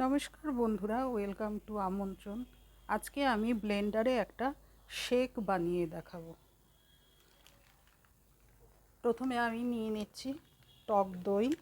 নমস্কার বন্ধুরা, welcome to আমন্ত্রণ। আজকে আমি ব্লেন্ডারে একটা শেক বানিয়ে দেখাবো। প্রথমে আমি নিয়ে নিচ্ছি টক দই।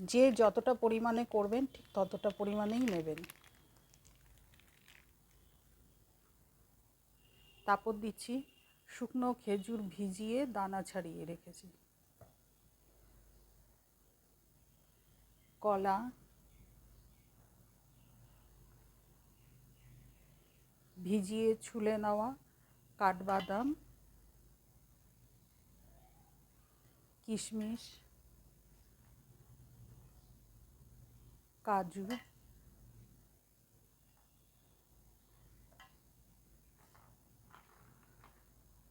যে যতটা পরিমাণে করবেন, ঠিক ততটা পরিমাণেই নেবেন। তারপর দিচ্ছি শুকনো খেজুর ভিজিয়ে দানা ছাড়িয়ে রেখেছি। কলা। ভিজিয়ে ছুলে নেওয়া কাঠবাদাম। কিশমিশ। কাজু।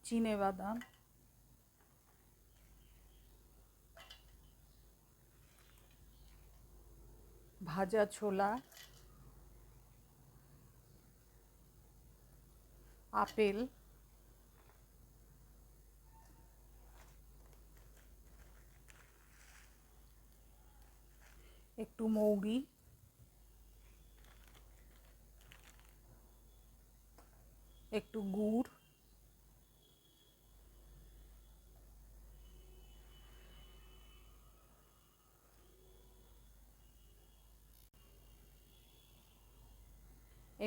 চিনে বাদাম। ভাজা ছোলা আপেল একটু মৌরি একটু গুড়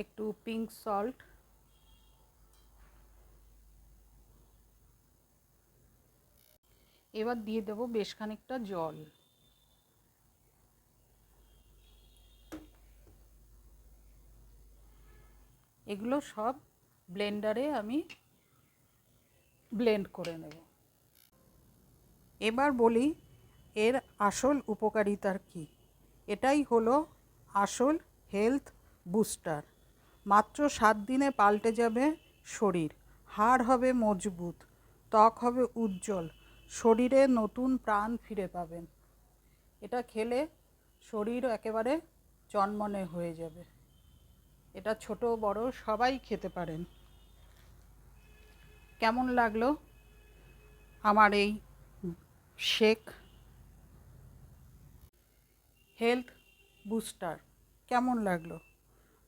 একটু পিঙ্ক সল্ট এবার দিয়ে দেব বেশ খানিকটা জল। এগুলো সব ব্লেন্ডারে আমি ব্লেন্ড করে নেব। এবার বলি এর আসল উপকারিতার কি? এটাই হলো আসল হেলথ বুস্টার মাত্র সাত দিনে পাল্টে যাবে শরীর। হাড় হবে মজবুত, ত্বক হবে উজ্জ্বল, শরীরে নতুন প্রাণ ফিরে পাবেন। এটা খেলে শরীর একেবারে চনমনে হয়ে যাবে। এটা ছোট বড় সবাই খেতে পারেন। কেমন লাগল আমার এই শেক? হেলথ বুস্টার, কেমন লাগল?